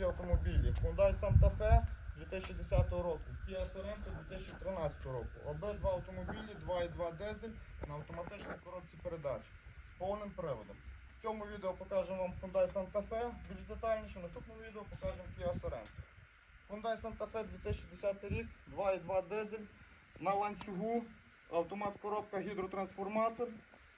продажі автомобілі Hyundai Santa Fe 2010 року, Kia Sorento 2013 року. Обидва автомобілі 2.2 дизель на автоматичній коробці передач з повним приводом. В цьому відео покажемо вам Hyundai Santa Fe більш детальніше, в наступному відео покажемо Kia Sorento. Hyundai Santa Fe 2010 рік, 2.2 дизель на ланцюгу, автомат коробка гідротрансформатор.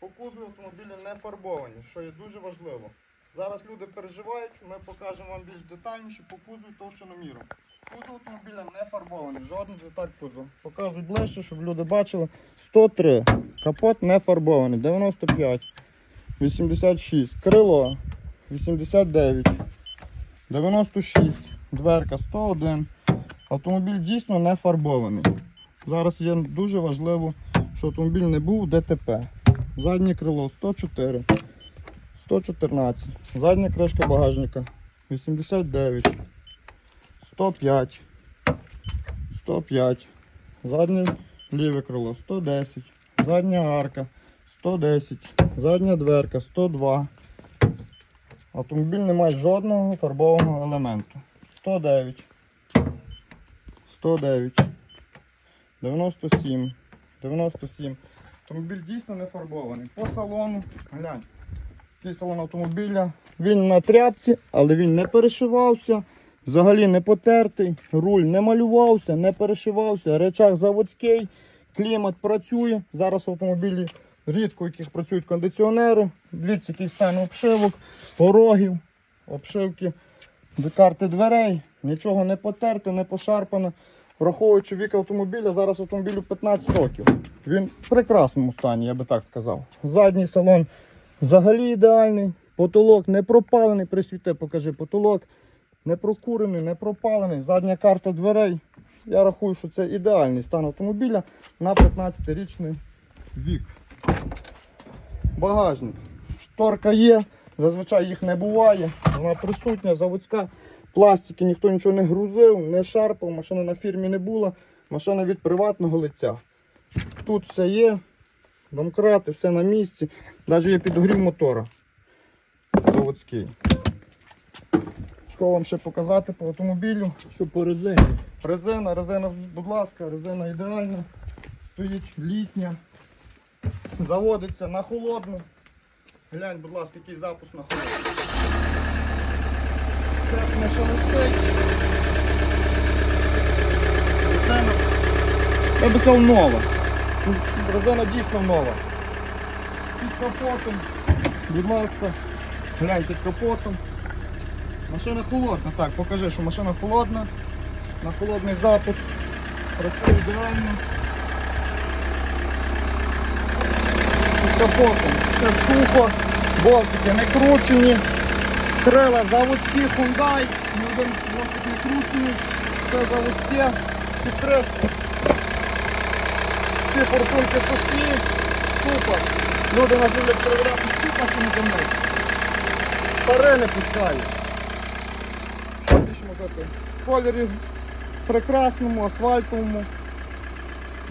По кузову автомобілі не фарбовані, що є дуже важливо. Зараз люди переживають, ми покажемо вам більш детальніше по кузову товщиноміром. Кузов автомобіля не фарбований, жоден деталь кузов. Показуй ближче, щоб люди бачили. 103. Капот не фарбований, 95, 86, крило 89, 96, дверка 101. Автомобіль дійсно не фарбований. Зараз є дуже важливо, що автомобіль не був ДТП. Заднє крило 104, 114, задня кришка багажника 89, 105, 105, заднє ліве крило 110, задня арка 110, задня дверка 102. Автомобіль не має жодного фарбованого елементу. 109, 109, 97, 97. Автомобіль дійсно не фарбований. По салону, глянь, який салон автомобіля. Він на тряпці, але він не перешивався. Взагалі не потертий, руль не малювався, не перешивався, речах заводський, клімат працює. Зараз в автомобілі рідко, яких працюють кондиціонери. Дивіться, який стан обшивок, порогів, обшивки карти дверей. Нічого не потерте, не пошарпано. Враховуючи вік автомобіля, зараз автомобілю 15 років. Він в прекрасному стані, я би так сказав. Задній салон взагалі ідеальний. Потолок не пропалений, присвіте, покажи потолок. Не прокурений, не пропалений. Задня карта дверей. Я рахую, що це ідеальний стан автомобіля на 15-річний вік. Багажник. Шторка є, зазвичай їх не буває. Вона присутня, заводська. Пластики ніхто нічого не грузив, не шарпав, машина на фірмі не була, машина від приватного лиця. Тут все є, домкрати, все на місці. Навіть є підогрів мотора. Заводський. Що вам ще показати по автомобілю? Що по резині? Резина, резина, будь ласка, резина ідеальна. Стоїть літня. Заводиться на холодну. Глянь, будь ласка, який запуск на холодну. Це не шелестить. Резина. Я би сказав нова. Резина дійсно нова. Під капотом. Будь ласка. Глянь під капотом. Машина холодна. Так, покажи, що машина холодна. На холодний запуск. Працює ідеально. Під капотом. Все сухо. Болтики не кручені. Крила заводські Hyundai. Ні один болтик не кручений. Все заводське. Підкреслю. Всі форсунки сухі. Супер. Люди нас люблять перевіряти всі машини землі. Пари не пускають. Більше сказати, в кольорі прекрасному, асфальтовому.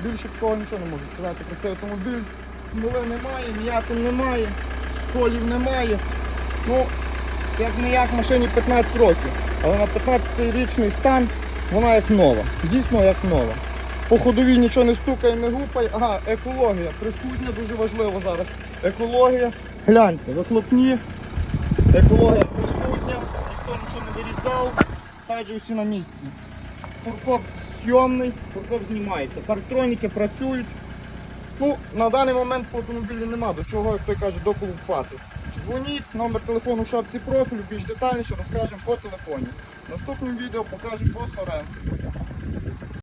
Більше такого нічого не можу сказати про цей автомобіль. Смоли немає, ніяким немає, сколів немає. Ну, як не як машині 15 років. Але на 15-річний стан вона як нова. Дійсно як нова. По ходовій нічого не стукає, не гупає. Ага, екологія присутня, дуже важливо зараз. Екологія. Гляньте, вихлопні. Екологія присутня, ніхто нічого не вирізав, саджі всі на місці. Фуркоп зйомний, фуркоп знімається. Парктроніки працюють. Ну, на даний момент по автомобілі нема до чого, як той каже, доколупатись. Дзвоніть, номер телефону в шапці профілю, більш детальніше розкажемо по телефоні. В наступному відео покажемо по Сорен.